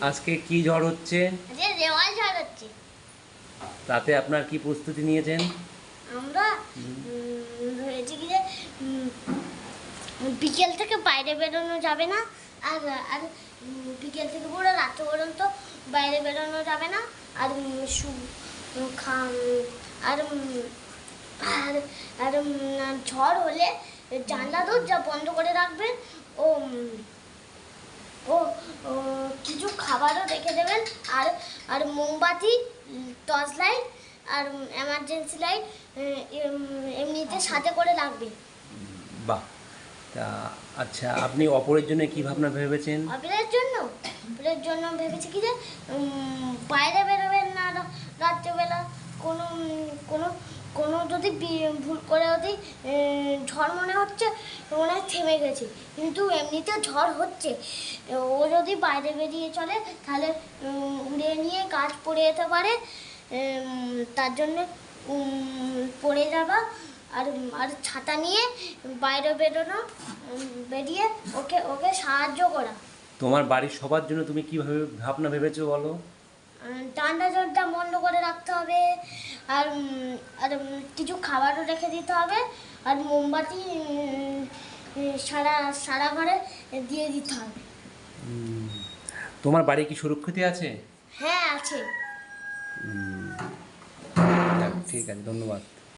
আজকে কি ঝড় হচ্ছে? যে দেওয়াল ঝাড় হচ্ছে। তাতে আপনার কি প্রস্তুতি নিয়েছেন? আমরা হয়েছে কি যে বিকেল থেকে বাইরে বেরোনো যাবে না আর আর বিকেল থেকে পুরো রাত্রে পর্যন্ত বাইরে বেরোনো যাবে না আর আর আর আর ঝড় হলে জানলা দরজা বন্ধ করে রাখবেন ও ও, কিছু খাবারও রেখে দেবেন। আর আর মোমবাতি টর্চ লাইট আর এমার্জেন্সি লাইট এমনিতে সাথে করে লাগবে বাহ। তা আচ্ছা আপনি অপরের জন্য কি ভাবনা ভেবেছেন? অপরের জন্য? অপরের জন্য ভেবেছি কি যে বাইরে বেরোবেন না যদি ভুল করে যদি ঝড় মনে হচ্ছে মনে হয় থেমে গেছে। কিন্তু এমনিতে ঝড় হচ্ছে। ও যদি বাইরে বেরিয়ে চলে তাহলে উড়ে নিয়ে গাছ পড়ে যেতে পারে। তার জন্য পড়ে যাবা। আর আর ছাতা নিয়ে বাইরে বেরোনো বেরিয়ে ওকে ওকে সাহায্য করা। তোমার বাড়ির সবার জন্য তুমি কীভাবে ভাবনা ভেবেছো বলো? ঠান্ডা জলটা বন্ধ করে রাখতে আর আর কিছু খাবারও রেখে দিতে হবে। আর মোমবাতি সারা সারা ঘরে দিয়ে দিতে হবে। তোমার বাড়ি কি সুরক্ষিত আছে? হ্যাঁ আছে। ঠিক আছে ধন্যবাদ।